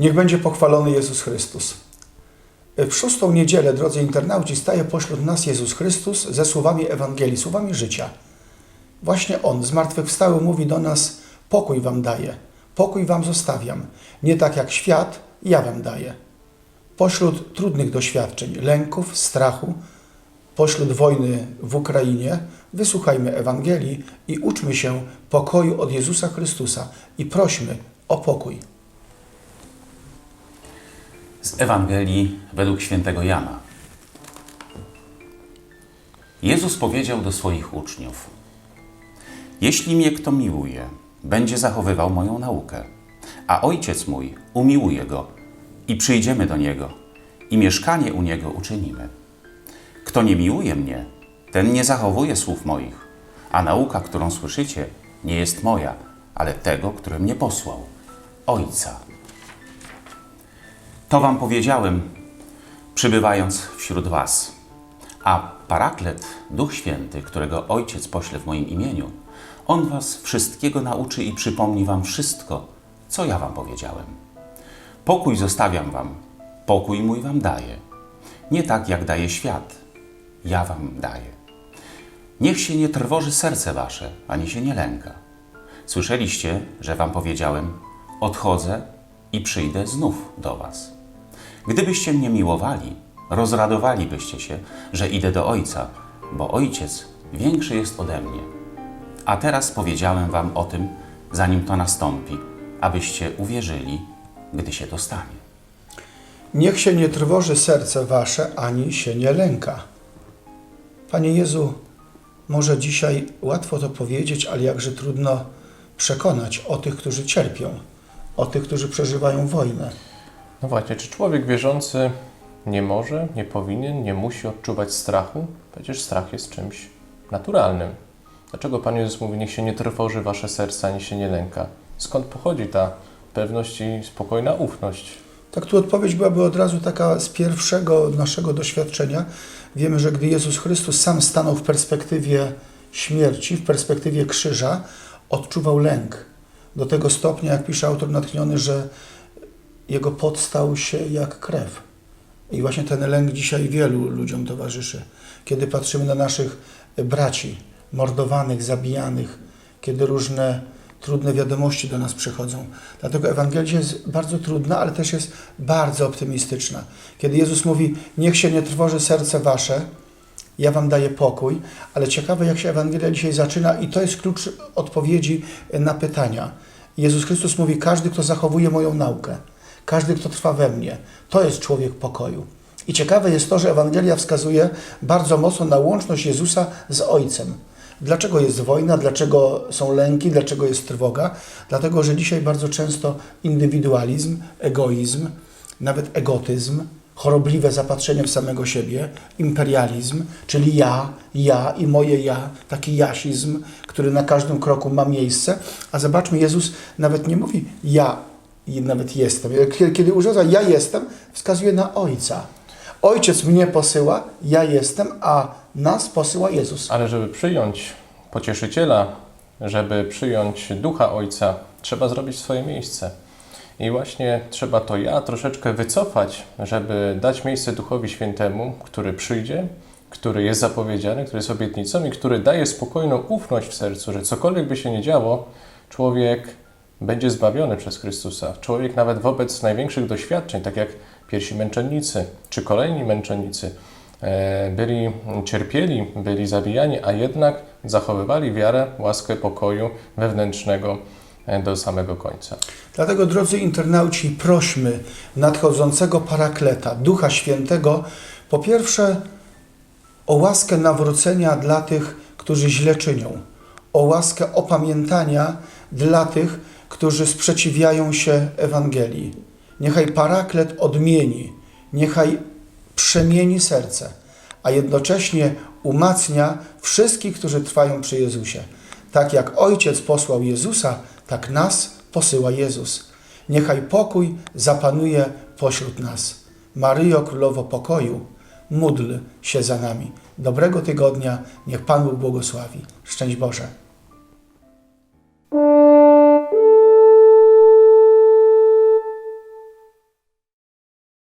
Niech będzie pochwalony Jezus Chrystus. W szóstą niedzielę, drodzy internauci, staje pośród nas Jezus Chrystus ze słowami Ewangelii, słowami życia. Właśnie On, zmartwychwstały, mówi do nas: Pokój wam daję, pokój wam zostawiam. Nie tak jak świat, ja wam daję. Pośród trudnych doświadczeń, lęków, strachu, pośród wojny w Ukrainie, wysłuchajmy Ewangelii i uczmy się pokoju od Jezusa Chrystusa i prośmy o pokój. Z Ewangelii według świętego Jana. Jezus powiedział do swoich uczniów: Jeśli mnie kto miłuje, będzie zachowywał moją naukę, a ojciec mój umiłuje go i przyjdziemy do niego i mieszkanie u niego uczynimy. Kto nie miłuje mnie, ten nie zachowuje słów moich, a nauka, którą słyszycie, nie jest moja, ale tego, który mnie posłał, Ojca. To wam powiedziałem, przybywając wśród was. A Paraklet, Duch Święty, którego Ojciec pośle w moim imieniu, On was wszystkiego nauczy i przypomni wam wszystko, co ja wam powiedziałem. Pokój zostawiam wam, pokój mój wam daję. Nie tak, jak daje świat, ja wam daję. Niech się nie trwoży serce wasze, ani się nie lęka. Słyszeliście, że wam powiedziałem: Odchodzę i przyjdę znów do was. Gdybyście mnie miłowali, rozradowalibyście się, że idę do Ojca, bo Ojciec większy jest ode mnie. A teraz powiedziałem wam o tym, zanim to nastąpi, abyście uwierzyli, gdy się to stanie. Niech się nie trwoży serce wasze, ani się nie lęka. Panie Jezu, może dzisiaj łatwo to powiedzieć, ale jakże trudno przekonać o tych, którzy cierpią, o tych, którzy przeżywają wojnę. No właśnie, czy człowiek wierzący nie może, nie powinien, nie musi odczuwać strachu? Przecież strach jest czymś naturalnym. Dlaczego Pan Jezus mówi, niech się nie trwoży wasze serce, ani się nie lęka? Skąd pochodzi ta pewność i spokojna ufność? Tak tu odpowiedź byłaby od razu taka z pierwszego naszego doświadczenia. Wiemy, że gdy Jezus Chrystus sam stanął w perspektywie śmierci, w perspektywie krzyża, odczuwał lęk. Do tego stopnia, jak pisze autor natchniony, że jego pot stał się jak krew. I właśnie ten lęk dzisiaj wielu ludziom towarzyszy. Kiedy patrzymy na naszych braci mordowanych, zabijanych, kiedy różne trudne wiadomości do nas przychodzą. Dlatego Ewangelia jest bardzo trudna, ale też jest bardzo optymistyczna. Kiedy Jezus mówi, niech się nie trwoży serce wasze, ja wam daję pokój, ale ciekawe jak się Ewangelia dzisiaj zaczyna i to jest klucz odpowiedzi na pytania. Jezus Chrystus mówi, każdy, kto zachowuje moją naukę, każdy, kto trwa we mnie, to jest człowiek pokoju. I ciekawe jest to, że Ewangelia wskazuje bardzo mocno na łączność Jezusa z Ojcem. Dlaczego jest wojna, dlaczego są lęki, dlaczego jest trwoga? Dlatego, że dzisiaj bardzo często indywidualizm, egoizm, nawet egotyzm, chorobliwe zapatrzenie w samego siebie, imperializm, czyli ja, ja i moje ja, taki jasizm, który na każdym kroku ma miejsce. A zobaczmy, Jezus nawet nie mówi ja i nawet jestem. Kiedy, używa ja jestem, wskazuje na Ojca. Ojciec mnie posyła, ja jestem, a nas posyła Jezus. Ale żeby przyjąć pocieszyciela, żeby przyjąć ducha Ojca, trzeba zrobić swoje miejsce. I właśnie trzeba to ja troszeczkę wycofać, żeby dać miejsce Duchowi Świętemu, który przyjdzie, który jest zapowiedziany, który jest obietnicą i który daje spokojną ufność w sercu, że cokolwiek by się nie działo, człowiek będzie zbawiony przez Chrystusa. Człowiek nawet wobec największych doświadczeń, tak jak pierwsi męczennicy czy kolejni męczennicy, e, byli cierpieli, byli zabijani, a jednak zachowywali wiarę, łaskę pokoju wewnętrznego e, do samego końca. Dlatego, drodzy internauci, prośmy nadchodzącego Parakleta, Ducha Świętego, po pierwsze o łaskę nawrócenia dla tych, którzy źle czynią, o łaskę opamiętania dla tych, którzy sprzeciwiają się Ewangelii. Niechaj Paraklet odmieni, niechaj przemieni serce, a jednocześnie umacnia wszystkich, którzy trwają przy Jezusie. Tak jak Ojciec posłał Jezusa, tak nas posyła Jezus. Niechaj pokój zapanuje pośród nas. Maryjo, Królowo Pokoju, módl się za nami. Dobrego tygodnia, niech Pan Bóg błogosławi. Szczęść Boże.